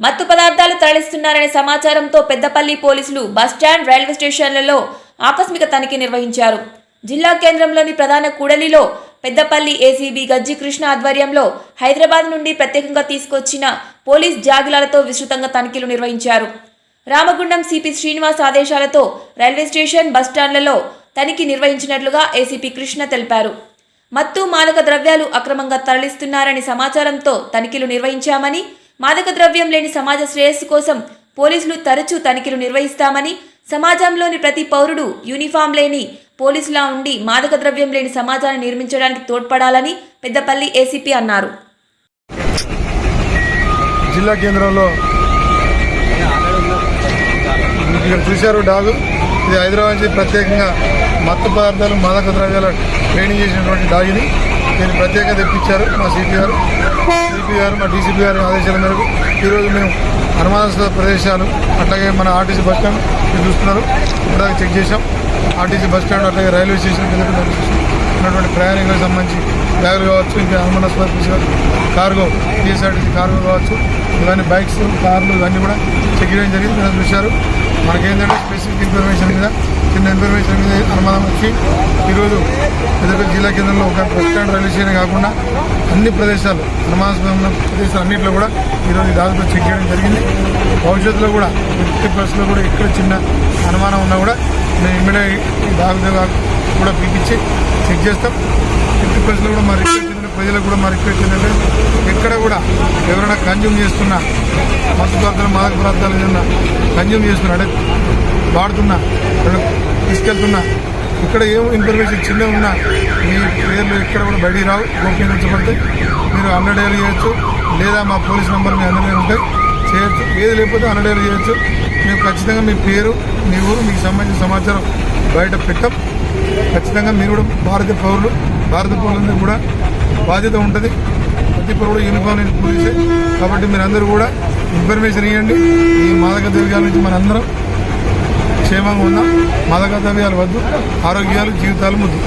మత్తు పదార్థాలు తరలిస్తున్నారనే సమాచారంతో పెద్దపల్లి పోలీసులు బస్టాండ్ రైల్వే స్టేషన్లలో ఆకస్మిక తనిఖీ నిర్వహించారు. జిల్లా కేంద్రంలోని ప్రధాన కూడలిలో పెద్దపల్లి ఏసీబీ గజ్జి కృష్ణ ఆధ్వర్యంలో హైదరాబాద్ నుండి ప్రత్యేకంగా తీసుకొచ్చిన పోలీస్ జాగిలాలతో విస్తృతంగా తనిఖీలు నిర్వహించారు. రామగుండం సిపి శ్రీనివాస్ ఆదేశాలతో రైల్వే స్టేషన్ బస్టాండ్లలో తనిఖీ నిర్వహించినట్లుగా ఏసీపీ కృష్ణ తెలిపారు. మత్తు మాదక ద్రవ్యాలు అక్రమంగా తరలిస్తున్నారని సమాచారంతో తనిఖీలు నిర్వహించామని మాదక ద్రవ్యం లేని సమాజ శ్రేయస్సు కోసం పోలీసులు తరచూ తనిఖీలు నిర్వహిస్తామని సమాజంలోని ప్రతి పౌరుడు యూనిఫామ్ లేని పోలీసులా ఉండి మాదక ద్రవ్యం లేని సమాజాన్ని నిర్మించడానికి తోడ్పడాలని పెద్దపల్లి ఏసీపీ అన్నారు. జిల్లా కేంద్రంలో ఇక్కడ చూశారు డాగు. ఇది హైదరాబాద్ నుంచి ప్రత్యేకంగా మత్తు పదార్థాలు మాదక ద్రవ్యాలు ట్రైనింగ్ చేసినటువంటి డాగ్ ఇది దీన్ని ప్రత్యేకంగా తెప్పించారు మా సిపి గారు. సిపి గారు మా డీసీపీ గారి ఆదేశాల మేరకు ఈరోజు మేము అనుమానాస్పద ప్రదేశాలు అట్లాగే మన ఆర్టీసీ బస్ స్టాండ్ చూస్తున్నారు. ఇప్పటిదాకా చెక్ చేశాం. ఆర్టీసీ బస్ స్టాండ్ అట్లాగే రైల్వే స్టేషన్ ఉన్నటువంటి ప్రయాణికులకు సంబంధించి బ్యాగులు కావచ్చు ఇంకా అనుమానాస్పద కార్గో టీఎస్ఆర్టీసీ కార్గో కావచ్చు ఇవన్నీ బైక్స్ కార్లు ఇవన్నీ కూడా చెక్ చేయడం జరిగింది. మీరు చూశారు. మనకేంటంటే స్పెసిఫిక్ ఇన్ఫర్మేషన్ మీద చిన్న ఇన్ఫర్మేషన్ మీద అనుమానం వచ్చి ఈరోజు పెద్దపల్లి జిల్లా కేంద్రంలో ఒక బస్ స్టాండ్ రైల్వే స్టేషన్ కాకుండా అన్ని ప్రదేశాలు అనుమానాస్పద ప్రదేశాలు అన్నింటిలో కూడా ఈరోజు దాదాపు చెక్ చేయడం జరిగింది. భవిష్యత్తులో కూడా ఫిఫ్టీ ప్లస్లో కూడా ఎక్కడ చిన్న అనుమానం ఉన్నా కూడా మేము ఇమ్మీడియట్ దాదాపు కూడా పిలిపించి చెక్ చేస్తాం. ఫిఫ్టీ ప్లస్లో కూడా మా రిక్వెస్ట్ ప్రజలకు కూడా మా రిక్వెస్ట్ ఏంటంటే ఎక్కడ కూడా ఎవరైనా కన్జ్యూమ్ చేస్తున్న మత్తు పదార్థాలు మాదక పదార్థాలు ఏదైనా కన్జ్యూమ్ చేస్తున్నా అంటే వాడుతున్నా తీసుకెళ్తున్నా ఇక్కడ ఏం ఇన్ఫర్మేషన్ చిన్న ఉన్నా మీ పేర్లు ఎక్కడ కూడా బయటికి రావు గోప్యంగా మీరు హండ్రెడ్ ఏళ్ళు చేయొచ్చు. లేదా మా పోలీస్ నెంబర్ మీ అందరికీ ఉంటాయి చేయొచ్చు. ఏది లేకపోతే హండ్రెడ్ చేయొచ్చు. మేము ఖచ్చితంగా మీ పేరు మీ ఊరు మీకు సంబంధించిన సమాచారం బయట పెట్టాం. ఖచ్చితంగా మీరు కూడా భారతీయ పౌరులు భారత పౌరులందరూ కూడా బాధ్యత ఉంటుంది. ప్రతి పౌరుడు యూనిఫామ్ పోలీసే కాబట్టి మీరందరూ కూడా ఇన్ఫర్మేషన్ ఇవ్వండి ఈ మాదక ద్రవ్యాల నుంచి మనందరం క్షేమంగా ఉందాం మాదక వద్దు ఆరోగ్యాలు జీవితాలు ముద్దు.